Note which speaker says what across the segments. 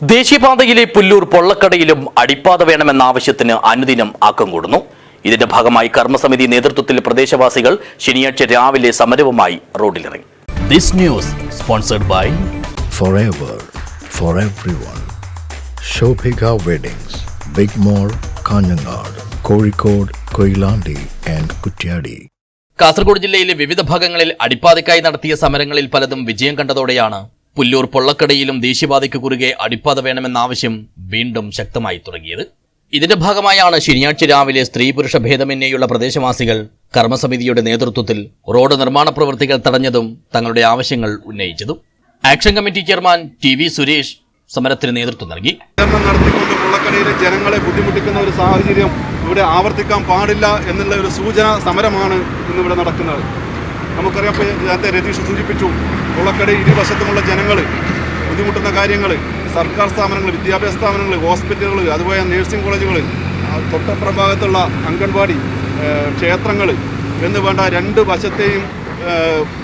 Speaker 1: ദേശീയപാതയിലെ പുല്ലൂർ പൊള്ളക്കടയിലും അടിപ്പാത വേണമെന്ന ആവശ്യത്തിന് അനുദിനം ആക്കം കൂടുന്നു. ഇതിന്റെ ഭാഗമായി കർമ്മസമിതി നേതൃത്വത്തിൽ പ്രദേശവാസികൾ ശനിയാഴ്ച രാവിലെ സമരവുമായി റോഡിലിറങ്ങി. This news sponsored by
Speaker 2: forever for everyone. Shobhika Weddings, Big mall Kanhangad Kozhikode Koilandi and Kuttiadi
Speaker 1: Kasaragod ജില്ലയിലെ വിവിധ ഭാഗങ്ങളിൽ അടിപ്പാതയ്ക്കായി നടത്തിയ സമരങ്ങളിൽ പലതും വിജയം കണ്ടതോടെയാണ് പുല്ലൂർ പൊള്ളക്കടയിലും ദേശീയപാതയ്ക്ക് കുറുകെ അടിപ്പാത വേണമെന്ന ആവശ്യം വീണ്ടും ശക്തമായി തുടങ്ങിയത്. ഇതിന്റെ ഭാഗമായാണ് ശനിയാഴ്ച രാവിലെ സ്ത്രീ പുരുഷ ഭേദമന്യേയുള്ള പ്രദേശവാസികൾ കർമ്മസമിതിയുടെ നേതൃത്വത്തിൽ റോഡ് നിർമ്മാണ പ്രവൃത്തികൾ തടഞ്ഞതും തങ്ങളുടെ ആവശ്യങ്ങൾ ഉന്നയിച്ചതും. Action committee chairman T V Suresh സമരത്തിന് നേതൃത്വം നൽകി.
Speaker 3: ജനങ്ങളെ ബുദ്ധിമുട്ടിക്കുന്ന ഒരു സാഹചര്യം ഇവിടെ ആവർത്തിക്കാൻ പാടില്ല എന്നുള്ള ഒരു സൂചന സമരമാണ് ഇന്നിവിടെ നടക്കുന്നത്. നമുക്കറിയാം ഇപ്പോൾ നേരത്തെ രതീഷ് സൂചിപ്പിച്ചു കുളക്കടി ഇരുവശത്തുമുള്ള ജനങ്ങൾ ബുദ്ധിമുട്ടുന്ന കാര്യങ്ങൾ സർക്കാർ സ്ഥാപനങ്ങൾ വിദ്യാഭ്യാസ സ്ഥാപനങ്ങൾ ഹോസ്പിറ്റലുകൾ അതുപോലെ നഴ്സിംഗ് കോളേജുകൾ തൊട്ടപ്പുറം ഭാഗത്തുള്ള അംഗൻവാടി ക്ഷേത്രങ്ങൾ എന്ന് വേണ്ട രണ്ട് വശത്തെയും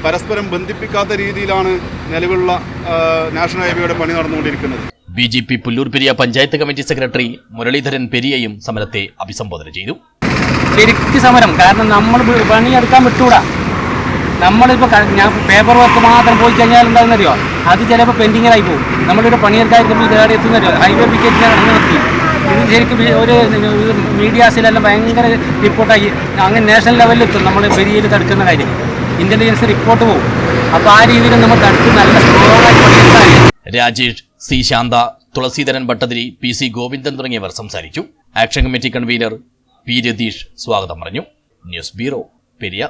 Speaker 3: പരസ്പരം ബന്ധിപ്പിക്കാത്ത രീതിയിലാണ് നിലവിലുള്ള നാഷണൽ ഹൈവേയുടെ പണി നടന്നുകൊണ്ടിരിക്കുന്നത്.
Speaker 1: B J P Pullur Periya panchayat committee secretary Muraleedharan പെരിയയും സമരത്തെ അഭിസംബോധന ചെയ്തു.
Speaker 4: ശരിക്ക് സമരം. കാരണം നമ്മൾ പണിയെടുക്കാൻ വിട്ടൂടാ. നമ്മളിപ്പോൾ ഞാൻ പേപ്പർ വർക്ക് മാത്രം പോയി കഴിഞ്ഞാൽ എന്താണെന്നറിയോ അത് ചിലപ്പോൾ പെൻഡിങ്ങിലായി പോകും. നമ്മളിവിടെ പണിയെടുക്കാൻ ഇതേടെ എത്തുന്നറിയോ ഹൈവേ പിക്കറ്റ് അങ്ങനെ നിർത്തി. ഇത് ശരിക്കും ഒരു മീഡിയാസിലെല്ലാം ഭയങ്കര റിപ്പോർട്ടായി. അങ്ങനെ നാഷണൽ ലെവലിൽ എത്തും. നമ്മൾ പെരിയയിൽ തടുക്കുന്ന കാര്യം. ഇന്റലിജൻസ് റിപ്പോർട്ട് പോകും അപ്പോൾ ആ രീതിയിൽ നമ്മൾ തടുത്ത് നല്ല
Speaker 1: Rajesh C Santha Thulaseedharan Bhattathiri P C Govindan തുടങ്ങിയവർ സംസാരിച്ചു. Action committee convener P Ratheesh സ്വാഗതം പറഞ്ഞു. News bureau Periya